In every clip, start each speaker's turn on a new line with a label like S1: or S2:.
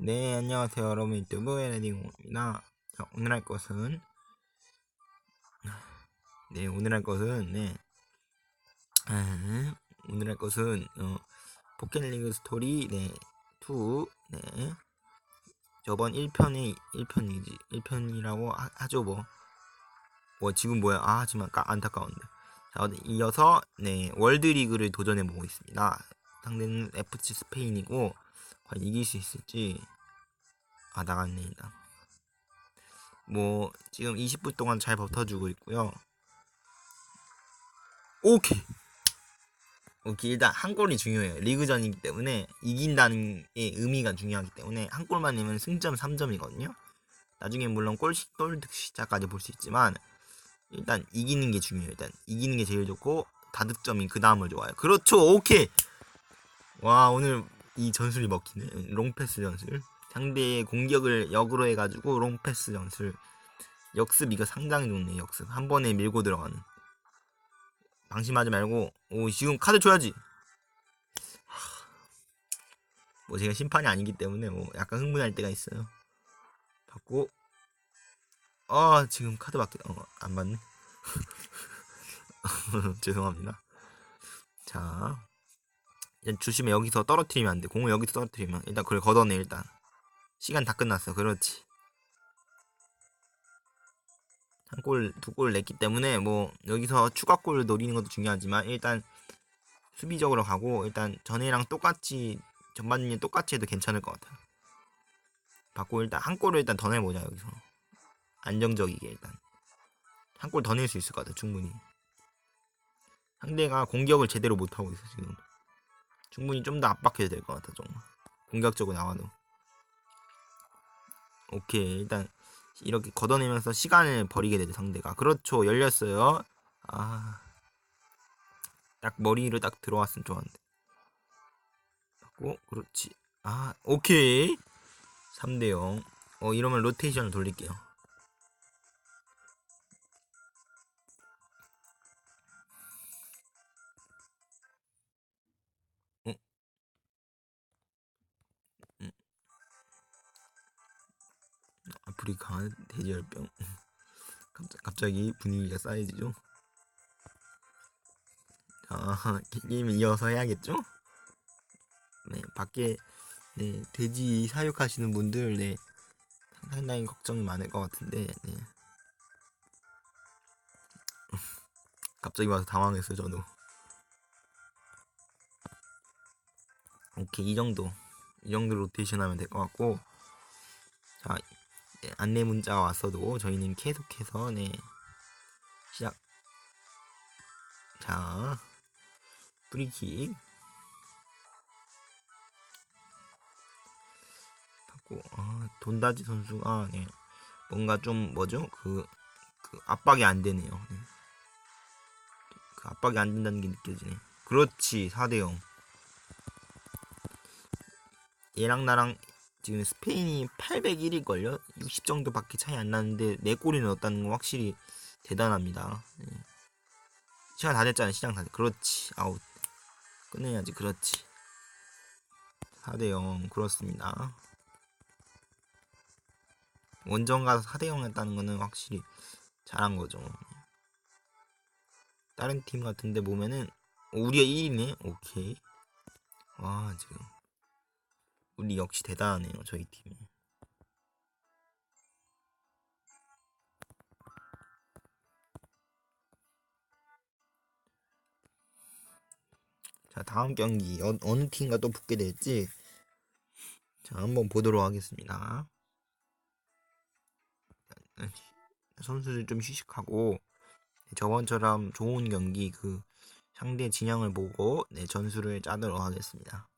S1: 네, 안녕하세요. 여러분 유튜브 에레딩입니다. 자, 오늘 할 것은 네, 오늘 할 것은 네. 아, 오늘 할 것은 어, 포켓리그 스토리 네, 2 네. 저번 1편이 1편이지. 1편이라고 하, 죠 뭐. 뭐 지금 뭐야? 아, 하지만 까, 안타까운데. 자, 이어서 네, 월드리그를 도전해 보고 있습니다. 상대는 FC 스페인이고 과연 이길 수 있을지 아 나갔네 일단 뭐 지금 20분 동안 잘 버텨주고 있고요. 오케이. 오케이 일단 한 골이 중요해요. 리그전이기 때문에 이긴다는 게 의미가 중요하기 때문에 한 골만 내면 승점 3점이거든요. 나중에 물론 골, 골 득시자까지 볼 수 있지만 일단 이기는 게 중요해요. 일단 이기는 게 제일 좋고 다득점이 그 다음을 좋아요. 그렇죠. 오케이. 와 오늘 이 전술이 먹히네. 롱패스 전술. 상대의 공격을 역으로 해가지고 롱패스 전술. 역습 이거 상당히 좋네. 역습 한 번에 밀고 들어가는. 방심하지 말고 오 지금 카드 줘야지. 뭐 제가 심판이 아니기 때문에 뭐 약간 흥분할 때가 있어요. 받고 아 지금 카드 받게 어, 안 받네. 죄송합니다. 자 조심해 여기서 떨어뜨리면 안 돼. 공을 여기서 떨어뜨리면 일단 그걸 걷어내 일단. 시간 다 끝났어. 그렇지. 한 골, 두 골 냈기 때문에 뭐 여기서 추가골 노리는 것도 중요하지만 일단 수비적으로 가고 일단 전에랑 똑같이 전반전이 똑같이 해도 괜찮을 것 같아요. 받고 일단 한 골을 일단 더 내보자 여기서 안정적이게 일단 한 골 더 낼 수 있을 것 같아 충분히. 상대가 공격을 제대로 못 하고 있어 지금. 충분히 좀 더 압박해도 될것 같아 좀 공격적으로 나와도. 오케이 일단 이렇게 걷어내면서 시간을 버리게 되죠 상대가. 그렇죠 열렸어요. 아. 딱 머리로 딱 들어왔으면 좋았는데. 고 그렇지. 아 오케이. 3대0 어 이러면 로테이션을 돌릴게요 아프리카 돼지열병. 갑자기 분위기가 쌓여지죠? 자 게임 이어서 해야겠죠? 네 밖에 네 돼지 사육하시는 분들 네 상당히 걱정이 많을 것 같은데 네. 갑자기 와서 당황했어요 저도. 오케이 이 정도. 이 정도 로테이션 하면 될 것 같고. 자 네, 안내 문자가 왔어도 저희는 계속해서 네. 시작. 자 프리킥 받고 아, 돈다지 선수가 네. 뭔가 좀 뭐죠? 그, 그 압박이 안 되네요. 네. 그 압박이 안 된다는 게 느껴지네. 그렇지 4대0 얘랑 나랑 지금 스페인이 801일걸요? 60 정도밖에 차이 안 나는데 4골이 넣었다는 건 확실히 대단합니다. 네. 시간 다 됐잖아요. 시장 다 됐. 그렇지. 아웃. 끝내야지. 그렇지. 4대 0 그렇습니다. 원정 가서 4대 0 했다는 거는 확실히 잘한 거죠. 다른 팀 같은데 보면은 우리가 1위네. 오케이. 와 지금 우리 역시 대단하네요 저희 팀이 자 다음 경기 어, 어느 팀과 또 붙게 될지 자 한번 보도록 하겠습니다 선수들 좀 휴식하고 저번처럼 좋은 경기 그 상대 진영을 보고 네, 전술을 짜도록 하겠습니다.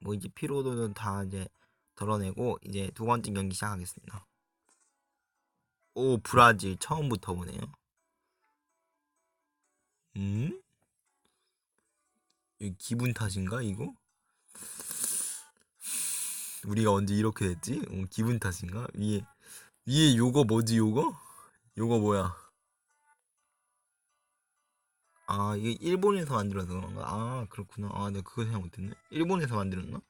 S1: 뭐 이제 피로도는 다 이제 덜어내고 이제 두 번째 경기 시작하겠습니다. 오 브라질 처음부터 보네요. 음? 이 기분 탓인가 이거? 우리가 언제 이렇게 됐지? 어, 기분 탓인가? 위에 위에 요거 뭐지 요거? 요거 뭐야? 아 이게 일본에서 만들어서 그런가? 아 그렇구나. 아 내가 그거 생각 못했네. 일본에서 만들었나?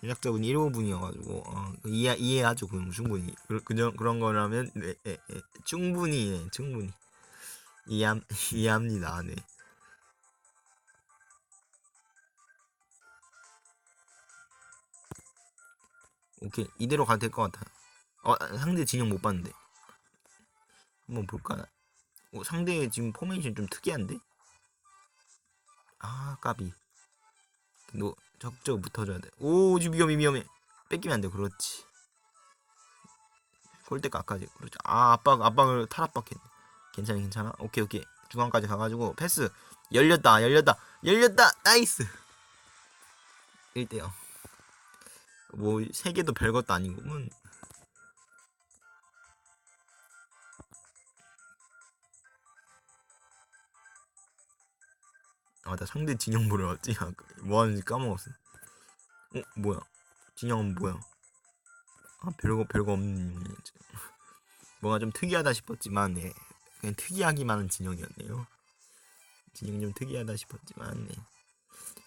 S1: 제작자분이 일본분이어가지고 어, 이해 이해하죠 그럼 충분히 그, 그런 그런 거라면 네, 네, 네, 충분히 네, 충분히 이해함 이해합니다 네. 오케이 이대로 가도 될 것 같아요. 어 상대 진영 못 봤는데 한번 볼까? 어, 상대 지금 포메이션 좀 특이한데? 아 까비. 너 적적 붙어줘야 돼. 오 지금 위험해 위험해. 뺏기면 안 돼. 그렇지. 골대 깎아지. 그렇지. 아 압박 압박을 탈압박했네. 괜찮아 괜찮아. 오케이 오케이. 중앙까지 가가지고 패스 열렸다 열렸다 열렸다 나이스. 1대0 뭐 세 개도 별것도 아니구 나 상대 진영 보러 왔지? 아, 뭐 하는지 까먹었어. 어, 뭐야? 진영은 뭐야? 아, 별거, 별거 없는. 뭔가 좀 특이하다 싶었지만, 네. 그냥 특이하기만 한 진영이었네요. 진영 좀 특이하다 싶었지만, 네.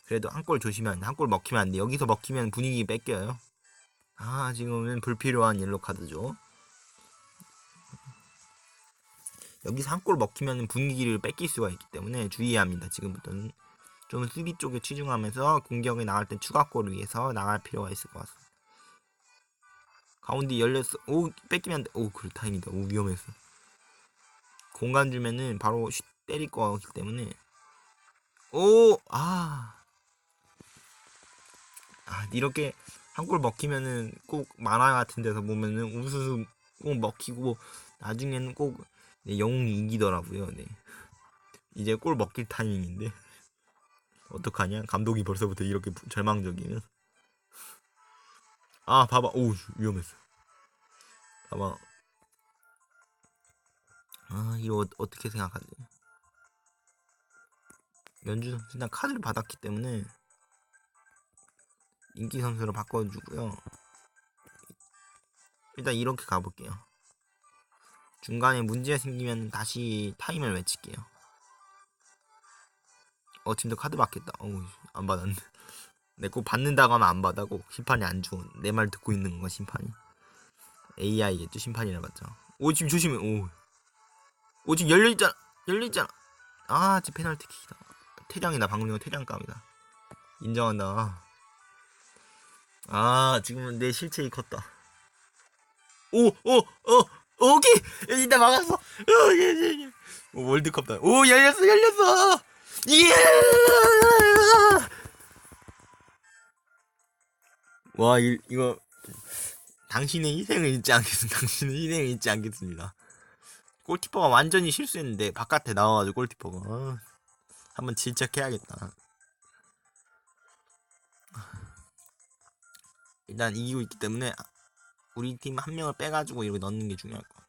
S1: 그래도 한골 돼. 한골 먹히면 안 돼. 여기서 먹히면 분위기 뺏겨요. 아, 지금은 불필요한 옐로 카드죠. 여기서 한 골 먹히면 분위기를 뺏길 수가 있기 때문에 주의해야 합니다. 지금부터는 좀 수비 쪽에 치중하면서 공격에 나갈 때 추가골을 위해서 나갈 필요가 있을 것 같습니다. 가운데 열렸어. 오 뺏기면 안 돼. 오 그래 타임이다. 오 위험했어. 공간 주면은 바로 슛 때릴 거기 때문에 오 아. 아 이렇게 한 골 먹히면은 꼭 만화 같은 데서 보면은 우수수 꼭 먹히고 나중에는 꼭 네, 영웅이 이기더라고요. 네. 이제 골 먹힐 타이밍인데 어떡하냐? 감독이 벌써부터 이렇게 부- 절망적이면 아 봐봐 오 위험했어. 봐봐 아 이거 어, 어떻게 생각하지? 연주 선수 일단 카드를 받았기 때문에 인기 선수로 바꿔주고요. 일단 이렇게 가볼게요. 중간에 문제가 생기면 다시 타임을 외칠게요. 어, 지금도 카드 받겠다. 어우, 안 받았네. 내거 받는다고 하면 안 받아고 심판이 안 줘. 내말 듣고 있는 건가 심판이? AI겠죠 심판이라 맞죠? 오 지금 조심해. 오, 오 지금 열려 있잖아. 열려 있잖아. 아, 지금 페널티킥이다. 퇴장이다. 방금 이거 퇴장감이다. 인정한다. 아, 지금은 내 실책이 컸다. 오, 오, 어, 오케이! 일단 막았어! 오, 월드컵 다. 오, 열렸어, 열렸어! 예! 와, 이, 이거, 당신의 희생을 잊지 않겠습니다. 당신의 희생을 잊지 않겠습니다. 골키퍼가 완전히 실수했는데, 바깥에 나와가지고 골키퍼가. 아, 한번 질책해야겠다. 일단 이기고 있기 때문에 우리 팀 한 명을 빼가지고 이렇게 넣는 게 중요할 것 같아.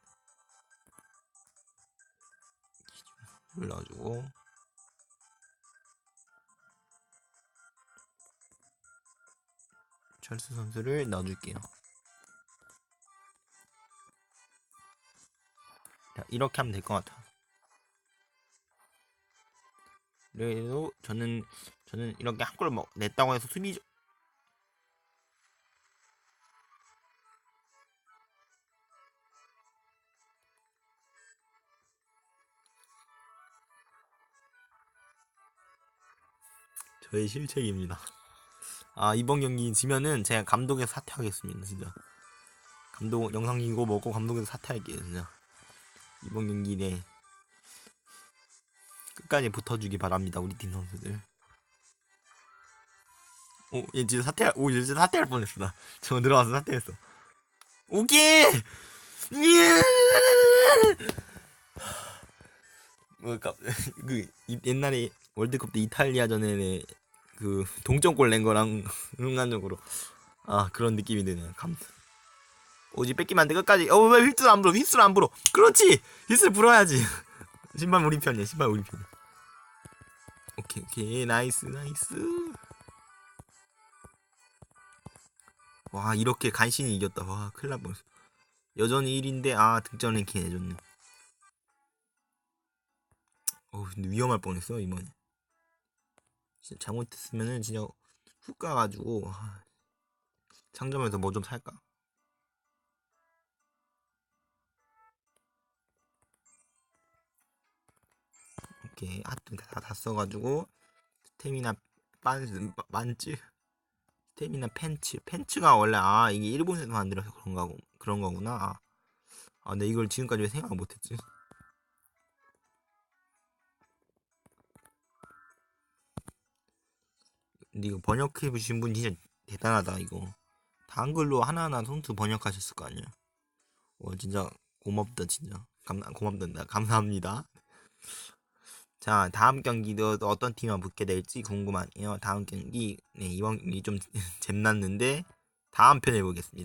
S1: 넣어주고 철수 선수를 넣어줄게요. 자, 이렇게 하면 될 것 같아. 그래도 저는 저는 이렇게 한 골 먹 냈다고 해서 수비 저의 실책입니다. 아 이번 경기 지면은 제가 감독에서 사퇴하겠습니다 진짜. 감독 영상 이거 먹고 감독에서 사퇴할게요 진짜. 이번 경기 내 끝까지 붙어주기 바랍니다 우리 팀 선수들. 오, 얘 진짜 사퇴, 오, 얘 진짜 사퇴할 뻔했어, 나. 저 들어와서 사퇴했어. 오케이! 예! 뭐까 그 이- 옛날에 월드컵 때 이탈리아전에 그 동점골 낸 거랑 순간적으로 아 그런 느낌이 드네요. 감. 오지 뺏기면 안 돼 끝까지. 어왜 휘슬 안 불어? 휘슬 안 불어? 그렇지. 휘슬 불어야지. 신발 우리 편이야. 신발 우리 편. 오케이 오케이 나이스 나이스. 와 이렇게 간신히 이겼다. 와 큰일 날 뻔했어. 여전히 1인데 아 득점 랭킹 해줬네. 어어 근데 위험할 뻔했어 이번에. 진짜 잘못했으면은 진짜 훅 가가지고 아, 상점에서 뭐 좀 살까. 이렇게 하트 다, 다 써가지고 스테미나 빤 만츠 스테미나 팬츠 팬츠가 원래 아 이게 일본에서 만들어서 그런 거 그런 거구나. 아 근데 이걸 지금까지 왜 생각 못했지? 근데 이거 번역해 주신 분 진짜 대단하다 이거. 다 한글로 하나하나 손수 번역하셨을 거 아니야. 와 진짜 고맙다 진짜. 감 고맙다 감사합니다. 자 다음 경기도 또 어떤 팀만 붙게 될지 궁금하네요. 다음 경기 네 이번 경기 좀 잼났는데 다음 편에 보겠습니다.